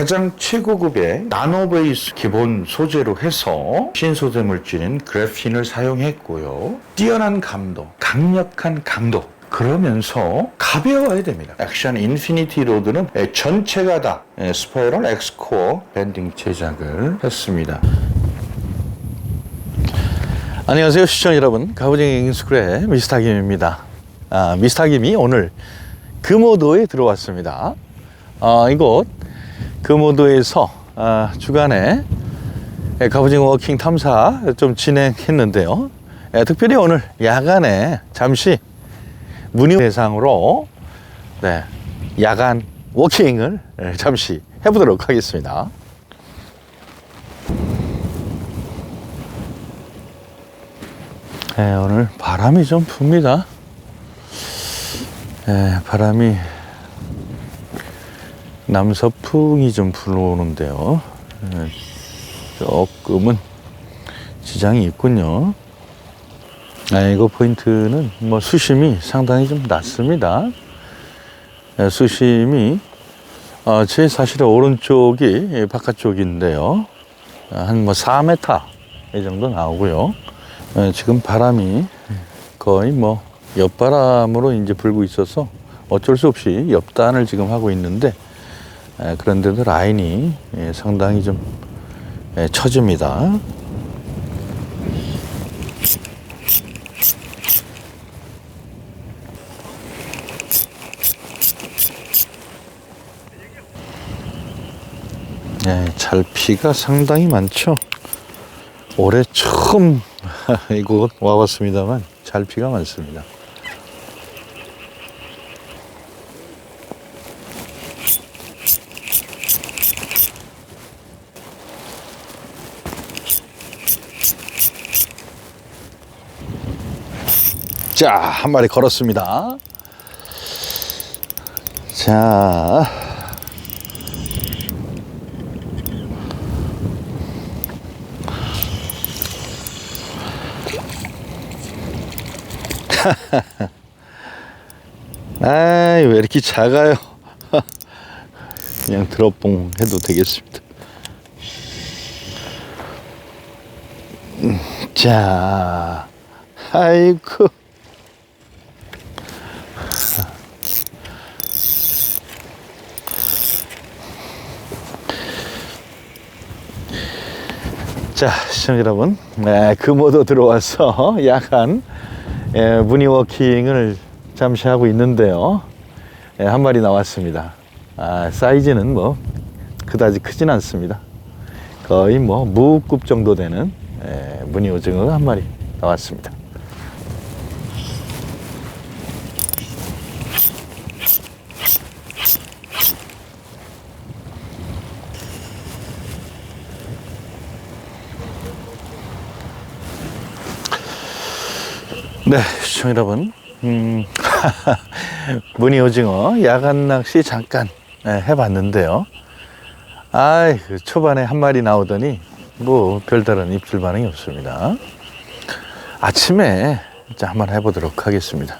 가장 최고급의 나노베이스 기본 소재로 해서 신소재 물질인 그래핀을 사용했고요. 뛰어난 감도, 강력한 강도, 그러면서 가벼워야 됩니다. 액션 인피니티 로드는 전체가 다 스파이럴 엑스코어 밴딩 제작을 했습니다. 안녕하세요 시청자 여러분 가부쟁이 잉스쿨의 미스터 김입니다 아, 미스터 김이 오늘 금오도에 들어왔습니다 아, 이곳 금오도에서 아, 주간에 예, 가부쟁이 워킹 탐사 좀 진행했는데요 예, 특별히 오늘 야간에 잠시 문의 대상으로 네, 야간 워킹을 예, 잠시 해보도록 하겠습니다 네, 오늘 바람이 좀 붑니다. 네, 바람이 남서풍이 좀 불어오는데요. 네, 조금은 지장이 있군요. 아, 이거 포인트는 뭐 수심이 상당히 좀 낮습니다. 네, 수심이 어, 제 사실은 오른쪽이 바깥쪽인데요. 한 뭐 4m 이 정도 나오고요. 예, 지금 바람이 거의 뭐 옆바람으로 이제 불고 있어서 어쩔 수 없이 옆단을 지금 하고 있는데 예, 그런데도 라인이 예, 상당히 좀 예, 처집니다. 예, 잘피가 상당히 많죠. 올해 처음 이곳 와봤습니다만 잘 피가 많습니다. 자, 한 마리 걸었습니다. 자, 아이, 왜 이렇게 작아요? 그냥 드롭봉 해도 되겠습니다. 음, 자, 아이고. 자, 시청자 여러분, 네, 금오도 들어와서 야간 예, 무늬워킹을 잠시 하고 있는데요. 예, 한 마리 나왔습니다. 아, 사이즈는 뭐 그다지 크진 않습니다. 거의 뭐 무급 정도 되는 예, 무늬 오징어가 한 마리 나왔습니다. 네, 시청 여러분. 음, 무늬 오징어 야간 낚시 잠깐 예, 해봤는데요. 아, 초반에 한 마리 나오더니 뭐 별다른 입질 반응이 없습니다. 아침에 자 한번 해보도록 하겠습니다.